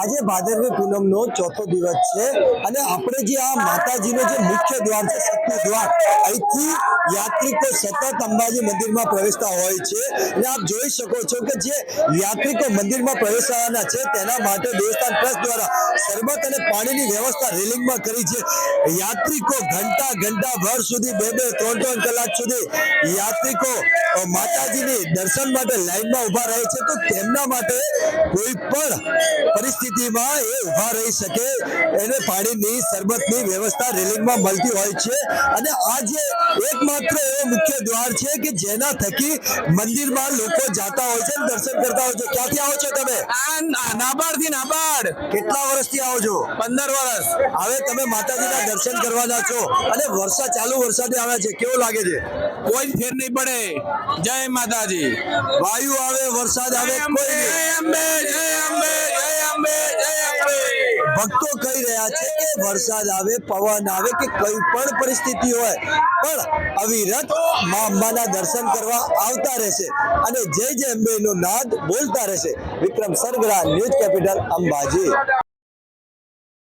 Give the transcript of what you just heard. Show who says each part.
Speaker 1: આજે ભાદરવી પૂનમનો ચોથો દિવસ છે અને આપણે જે આ માતાજીનો જે મુખ્ય દ્વાર છે શક્તિ દ્વાર, અહીંથી યાત્રિકો સતત અંબાજી મંદિરમાં પ્રવેશતા હોય છે. અને આપ જોઈ શકો છો કે જે યાત્રિકો મંદિરમાં પ્રવેશવાના છે, તેના માટે દેવસ્થાન ટ્રસ્ટ દ્વારા શરબત અને પાણીની વ્યવસ્થા રેલિંગમાં કરી છે. યાત્રિકો ઘંટા ઘંટા ભર સુધી બે બે ત્રણ ત્રણ કલાક સુધી યાત્રિકો માતાજીની દર્શન માટે લાઈનમાં ઊભા રહે છે. તો તેમના માટે કોઈ પણ પરિસ્થિતિમાં એ ઊભા રહી શકે. એને પાણીની શરબતની વ્યવસ્થા રેલિંગમાં મળતી હોય છે. અને આ જે એકમાત્ર એવો મુખ્ય દ્વાર છે કે જેના થકી મંદિરમાં લોકો જાતા હોય છે દર્શન કરતા હોય છે. ક્યાંથી આવો છો તમે?
Speaker 2: આ થી નાબાર્ડ.
Speaker 1: કેટલા વર્ષથી આવો છો?
Speaker 2: પંદર વર્ષ.
Speaker 1: હવે તમે માતાજીના દર્શન કરવાના છો. અને વરસાદ ચાલુ વરસાદે આવે છે. કેવો લાગે છે?
Speaker 2: કોઈ ફેર નહીં પડે. જય માતાજી.
Speaker 1: વાયુ આવે વરસાદ આવે કોઈ
Speaker 2: અંબે
Speaker 1: ભક્તો કહી રહ્યા છે કે વરસાદ આવે, પવન આવે કે કઈ પણ પરિસ્થિતિ હોય, પણ અવિરત મા અંબાના દર્શન કરવા આવતા રહેશે અને જય જય અંબેનો નાદ બોલતા રહેશે. Vikram Sargara, news capital Ambaji.